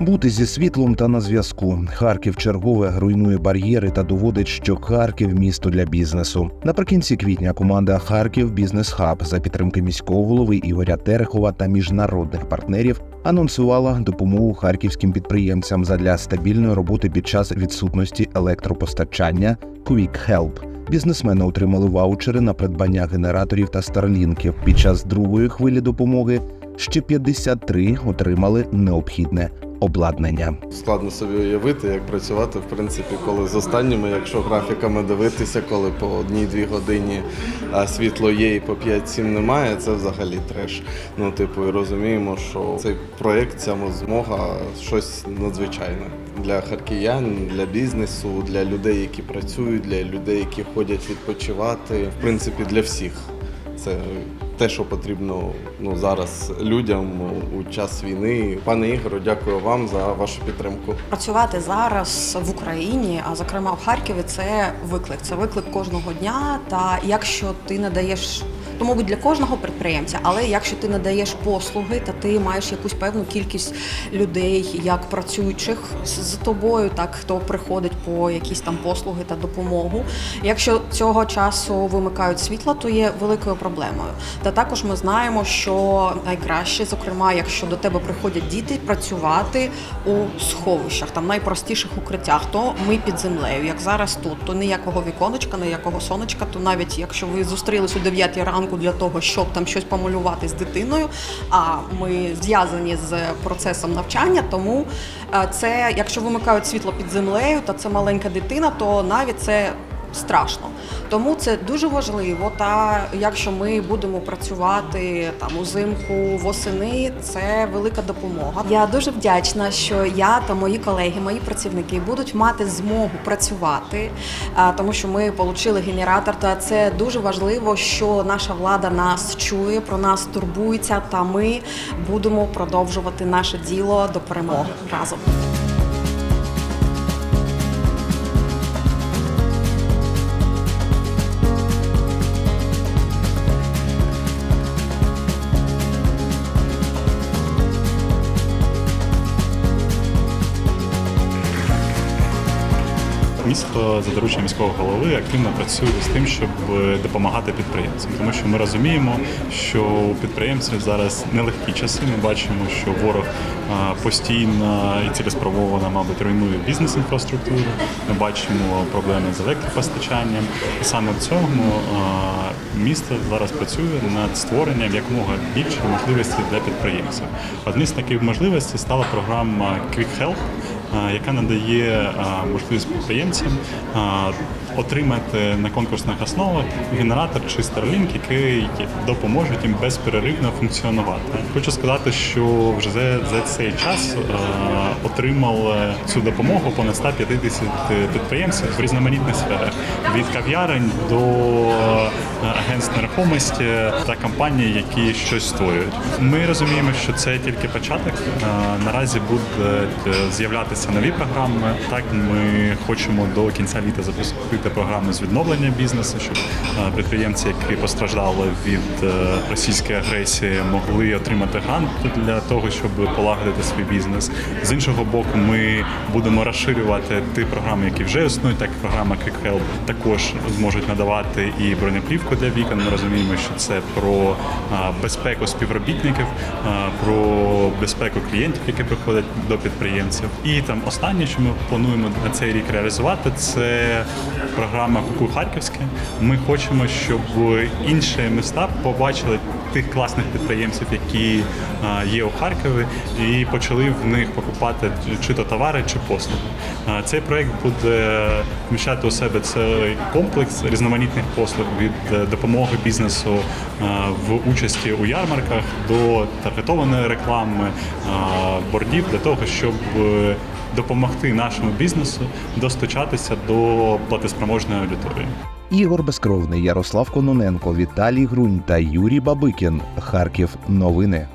Бути зі світлом та на зв'язку. Харків чергове руйнує бар'єри та доводить, що Харків місто для бізнесу. Наприкінці квітня команда Харків Бізнес Хаб за підтримки міського голови Ігоря Терехова та міжнародних партнерів анонсувала допомогу харківським підприємцям задля стабільної роботи під час відсутності електропостачання Quick Help. Бізнесмени отримали ваучери на придбання генераторів та старлінків. Під час другої хвилі допомоги ще 53 отримали необхідне обладнання. Складно собі уявити, як працювати, в принципі, коли з останніми, якщо графіками дивитися, коли по одній-дві годині світло є і по 5-7 немає, це взагалі треш. Ну, типу, і розуміємо, що цей проєкт, ця змога щось надзвичайне для харків'ян, для бізнесу, для людей, які працюють, для людей, які ходять відпочивати. В принципі, для всіх. Це те, що потрібно ну, зараз людям у час війни. Пане Ігоро, дякую вам за вашу підтримку. Працювати зараз в Україні, а зокрема в Харкові, це виклик. Це виклик кожного дня. Та якщо ти надаєш. То, мабуть, для кожного підприємця, але якщо ти надаєш послуги, та ти маєш якусь певну кількість людей, як працюючих з тобою, так хто приходить по якісь там послуги та допомогу. Якщо цього часу вимикають світло, то є великою проблемою. Та також ми знаємо, що найкраще, зокрема, якщо до тебе приходять діти, працювати у сховищах, там найпростіших укриттях, то ми під землею. Як зараз тут, то ніякого віконечка, ніякого сонечка, то навіть якщо ви зустрілись о 9 ранку для того, щоб там щось помалювати з дитиною, а ми зв'язані з процесом навчання, тому е, це, якщо вимикають світло під землею, та це маленька дитина, то навіть це страшно. Тому це дуже важливо. Та якщо ми будемо працювати там узимку, восени, це велика допомога. Я дуже вдячна, що я та мої колеги, мої працівники будуть мати змогу працювати, тому що ми отримали генератор. Та це дуже важливо, що наша влада нас чує, про нас турбується, та ми будемо продовжувати наше діло до перемоги разом. Місто за дорученням міського голови активно працює з тим, щоб е, допомагати підприємцям, тому що ми розуміємо, що у підприємців зараз нелегкі часи. Ми бачимо, що ворог постійно і цілеспробовано, мабуть, руйнує бізнес-інфраструктуру. Ми бачимо проблеми з електропостачанням. І саме в цьому місто зараз працює над створенням якомога більше можливостей для підприємців. Однією з таких можливостей стала програма Quick Help, яка надає можливість підприємцям а, отримати на конкурсних основах генератор чи Starlink, який допоможуть їм безперервно функціонувати. Хочу сказати, що вже за, цей час отримали цю допомогу понад 150 підприємців в різноманітних сферах від кав'ярень до е, агентств нерухомості та компаній, які щось створюють. Ми розуміємо, що це тільки початок. Е, Наразі будуть е, з'являтися нові програми. Так ми хочемо до кінця літа запустити програми з відновлення бізнесу, щоб е, підприємці, які постраждали від е, російської агресії, могли отримати грант для того, щоб полагодити свій бізнес. З іншого боку, ми будемо розширювати ті програми, які вже існують, так програма Help також зможуть надавати і бронеплівку для вікон. Ми розуміємо, що це про безпеку співробітників, про безпеку клієнтів, які приходять до підприємців. І там останнє, що ми плануємо на цей рік реалізувати, це програма Куку Харківське. Ми хочемо, щоб інші міста побачили тих класних підприємців, які є у Харкові, і почали в них покупати чи то товари, чи послуги. Цей проект буде вміщати у себе цей комплекс різноманітних послуг від е, допомоги бізнесу в участі у ярмарках до таргетованої реклами, бордів для того, щоб е, допомогти нашому бізнесу достучатися до платоспроможної аудиторії. Ігор Безкровний, Ярослав Кононенко, Віталій Грунь та Юрій Бабикін. Харків. Новини.